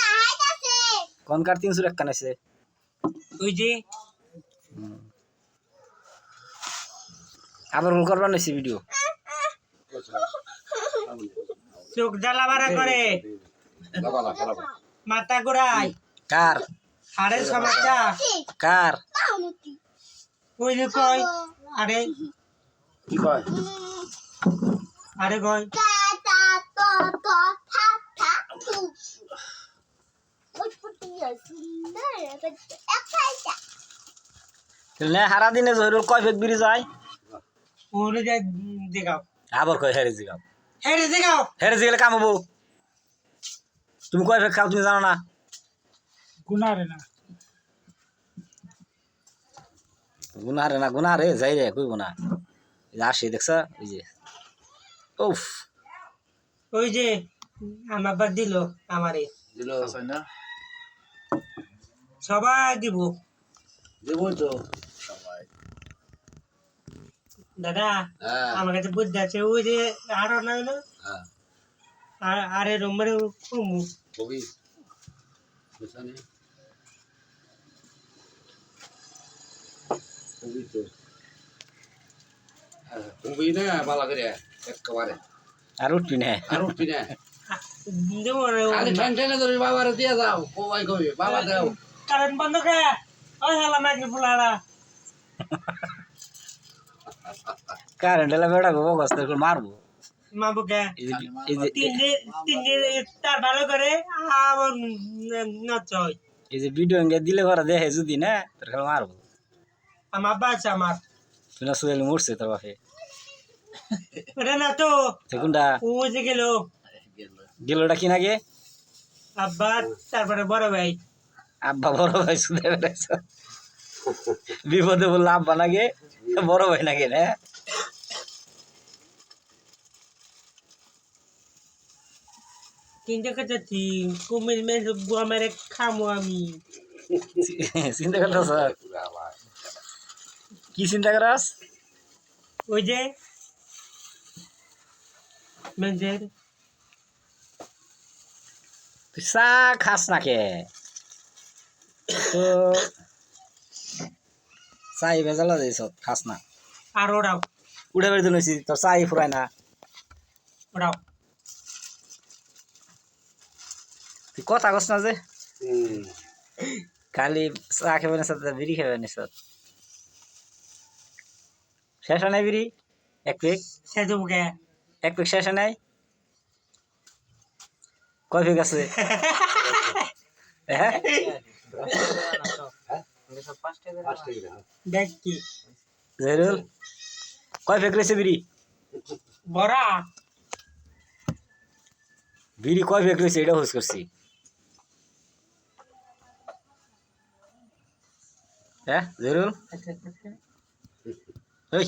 নাহাইতাছে কোন কার তিনশো এক কানেছে ওই যে আবার ভুল করবার নাইছি ভিডিও চোখ জ্বালা বাড়া করে। মাথা ঘোরায়। কার? হাড়ের সমস্যা কার? ওই যে কয় আরে। কি কয়? আরে কয়। তা তা ত ত থা থা থু উৎপত্তি সুন্দর একটা নে হারা দিনে জহিরুল কয় ফেক বিড়ি যায়? ওরে যে দেখাও আবার কয় হেরে জিগাও? রে হেরে জিগেলে কাম হব। তুমি কয় ফেক খাও তুমি জানো না? গুনারে না। গুনা রে না গুনা রে যাই রে কইব না। এই আসে দেখছ? ওই যে। উফ। ওই যে আমার বার দিল আমারে। সবাই দিব। দাদা আমার কাছে বুদ্ধি আছে ওই যে আরও না? হলো আর আরে রোমরে কমু একেবারে। আর উঠবি না। আর উঠবি না। দেবো ঠ্যাং ঠ্যাং ধরে বাবার দিয়ে যাও কবাই কবি বাবা দাও। কারেন্ট বন্ধ কে? ওই হালা মাইকে ফুলাড়া কারেন্ট এলা বেড়া গো গস্ত করে মারবো। তার ভালো করে আবার নচ হয়। এই যে ভিডিও এঙ্গে দিলে ঘরে দেখে যদি না তোর খালি মারবো। আমার বাচ্চা আমার। তুই না সুয়েল মরছে তোর বাপে। ওটা না তো কোনটা? ও যে গেল। গেলোটা কি নাগে আব্বা তারপরে বড় ভাই। আব্বা বড় ভাই সুদে বেড়াইছ বিপদে বলল আব্বা নাগে বড় ভাই নাগে না? চিন্তা করতেছি কুমির মেয়ে বুয়া মেরে খামো আমি। চিন্তা করতেছ? কি চিন্তা করাস? ওই যে মেজের চা খাস না কে। তো চাই বেজালা দিয়েছ খাস না। আর ওরাও উঠে বেড়ে নইছি তোর চাই ফুরায় না। ওরাও তুই কথা কস না যে। খালি চা খেবে নিস বিড়ি খেবে নিস শেষ নাই বিড়ি? এক পেক? সে দেবো এক পেক শেষ নাই? কয় পেক আছে? হ্যাঁ? দেখ কি। জহিরুল কয় পেক রয়েছে বিড়ি? বড়া। বিড়ি কয় পেক রয়েছে এটা হুস করছি। হ্যাঁ জহিরুল? ওই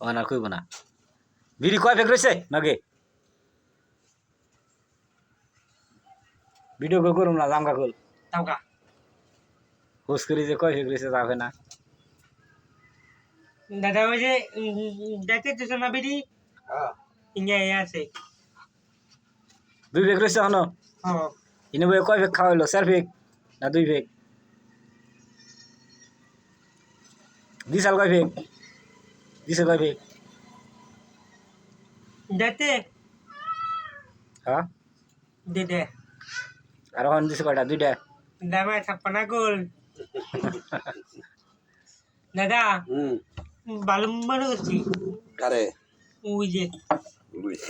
ওনার কইব না। বিড়ি কয় পেক রয়েছে নাগে। ভিডিও কল করুম না জামকা কল। তাওকা হুস করি যে কয় পেক রয়েছে যাবে না। দাদা ওই যে দেখতে তো না বিড়ি ইঙ্গে আছে। দুই পেক রয়েছে হনো ইনে বই কয় পেক খাওয়াইলো চার পেক না দুই পেক দিশাল কয় পেক দিছে কয় পেক দেখতে হ্যাঁ। দে দে। আর ওখানে দিছে কয়টা? দুইটা? দামা ছাপ্পানা গোল। দাদা হুম। ভালো মনে করছি। কারে? ওই যে।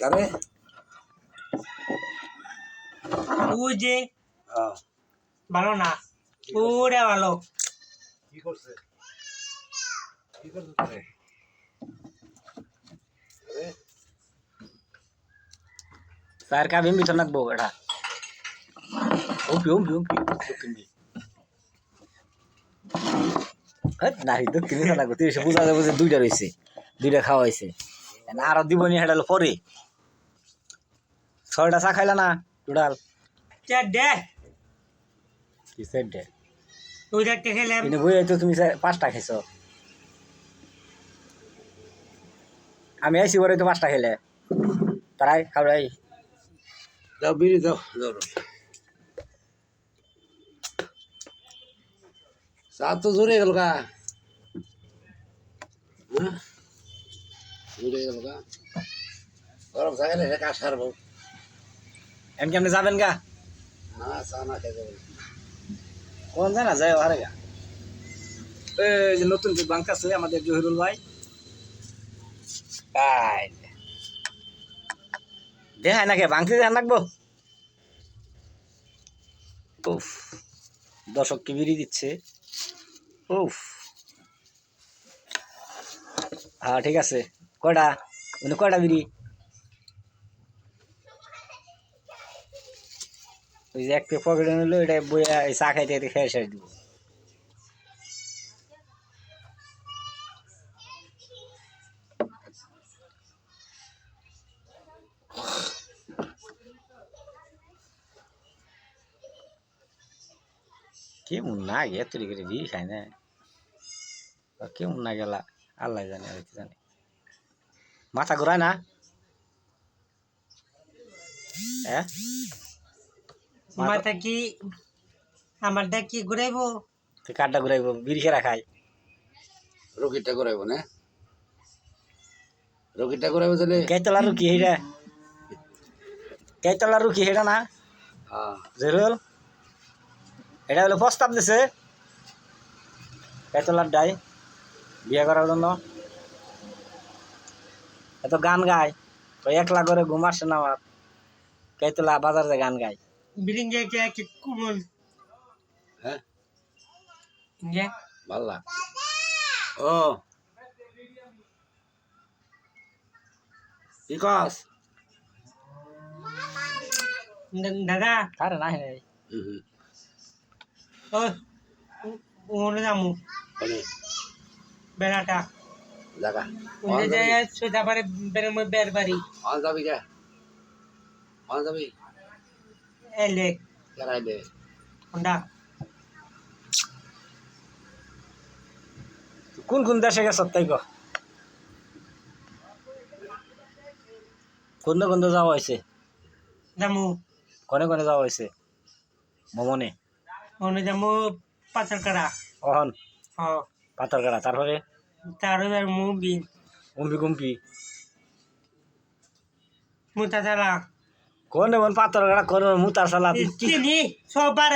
কারে? ওই যে। ভালো না। ওরে ভালো। কি করছে? কি করছে কারে স্যার কা বিম বিছন নাকবো এটা দক্ষিণ দক্ষিণ দিকে লাগবো বুঝা যাব যে দুইটা রয়েছে দুইটা খাওয়া হয়েছে না আরও দিবনি হেডাল পরে ছয়টা চা খাইলা না টোটাল কি তুমি পাঁচটা খাইছো আমি আইসি পরে তো পাঁচটা খেলে তারাই খাওয়াই দাও বিড়ি দাও ধরো চা তো জোরে গেল গা। হ্যাঁ? জোরে গেল গা। গরম সারবো এম কেমনে যাবেন গা? না চা না খেয়ে যাব। কোন যায় না যায় ওহারে গা। এই যে নতুন যে বাঙ্ক আছে আমাদের জহিরুল ভাই। যে। দেখায় নাকি ভাঙতে দেখান রাখব উফ দর্শককে বিড়ি দিচ্ছে। উফ। হ্যাঁ ঠিক আছে। কয়টা? উনি কয়টা বিড়ি? ওই যে এক পে পকেটে নিলো, এটা বইয়া চা খাইতে খাইতে খেয়ে শেষ দিব। কেমন না গে তুই করে বিড়ি খাই না। কেমন না গেলা আল্লাহ জানে আর কি জানে। মাথা ঘুরায় না? হ্যাঁ মাথা কি আমারটা কি ঘুরাইবো? কাঠটা ঘুরাইব? বিড়ি খেরা খাই। রকিটা করাইবো না? রকিটা করাইবো তাহলে? কেতলা রুকি হেটা কেতলা রুকি হেটা না? হ্যাঁ। জেরুল এটা হলো প্রস্তাব দিছে। কেতলার ডাই? বিয়ে করার জন্য এত গান গায় তো একলা করে ঘুম আসে না আমার কেতলা বাজার যায় গান গায় বিরিঙ্গে কে কি কুমল হ্যাঁ গে ভাল্লা ও কি দাদা আরে না হে হুম ও ওনে যামু মানে বেড়াটা। জাগা। ওনে যায় সোজা পারে বের মে বের বাড়ি। অন যাবি কে? অন যাবি? এলে কেরাইলে হোন্ডা। কোন কোন দেশে গেছ তাই ক? কোন কোন যাওয়া হয়েছে যামু কনে কনে যাওয়া হয়েছে মমনে? ওনে জামু পাথর কাটা অহন। হ পাথর কাটা তারপরে? উম্পি কুম্পি মুতা চালা কোন মন পাথর কাটা কোন মুতার সালা সবার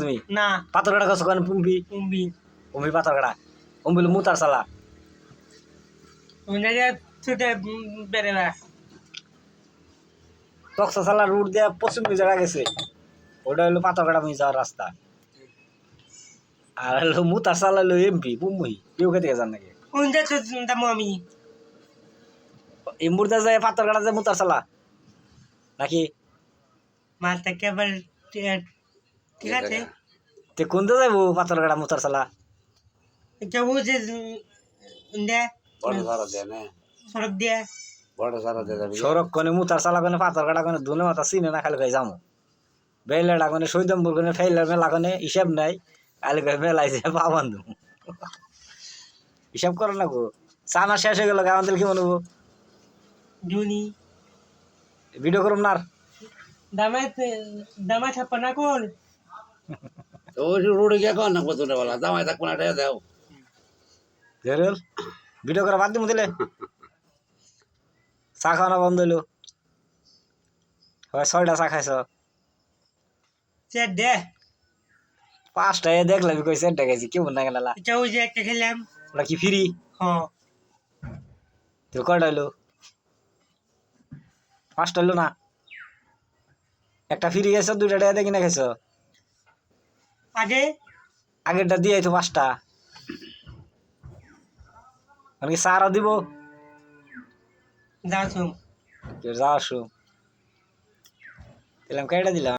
তুমি না পাথর কাটা কছ কোন পুম্পি উম্বি উম্পি পাথর কাটা উম্পিল মুতার সালা ওনে যায় ছুটে বেরোবা টক্সা সালা রুট দিয়ে পশ্চিম জায়গা গেছে ওটা হলো পাথর কাটা মুই যাওয়ার রাস্তা আর হলো মুতার সালা হলো এমপি পুম্মুই কেউ খেতে গেছেন নাকি? যামু আমি এই মুর্দা যায় পাথর কাটা যায় মুতার সালা নাকি? মাথা কেবল ঠিক আছে তে কোনতে যাইব পাথর কাটা মুতার সালা কেউ যে দে। বড় সারা দে না। সড়ক দিয়ে বড় সারা দে যাবি। সড়ক কোনে মুতার সালা কোনে পাথর কাটা কোনে দুনে মাথা চিনে না খালি খাই যামু। বেলেডা কোনে সৈদম্বর কোনে ফেলার মেলা কোনে হিসাব নাই। কালি মেলাইছে পাবান দু হিসাব করো না গো। চানা শেষ হয়ে গেল আমাদের কি মনে জুনি। ভিডিও করুম না দামে দামে ছাপ্পানা কোল তো ওই রোডে গিয়ে কন না কত বলা। দামাই থাক কোনা দাও। জেরুল ভিডিও করা বাদ দিমু দিলে চা খাওয়ানো বন্ধ হইল। হয় ছয়টা চা খাইছ। দে। পাঁচটা এ দেখলাম কই সেটটা গেছি কেমন না গেলা কেউ যে একটা খেলাম ওরা কি ফিরি হ তো কয়টা হইল পাঁচটা হইল না? একটা ফিরি গেছ দুইটা টাকা দেখি না খাইছ আগে? আগেরটা দিয়ে তো পাঁচটা। মানে কি সারা দিব? যাচ্ছুম যাওয়ার দিলাম কয়টা দিলাম?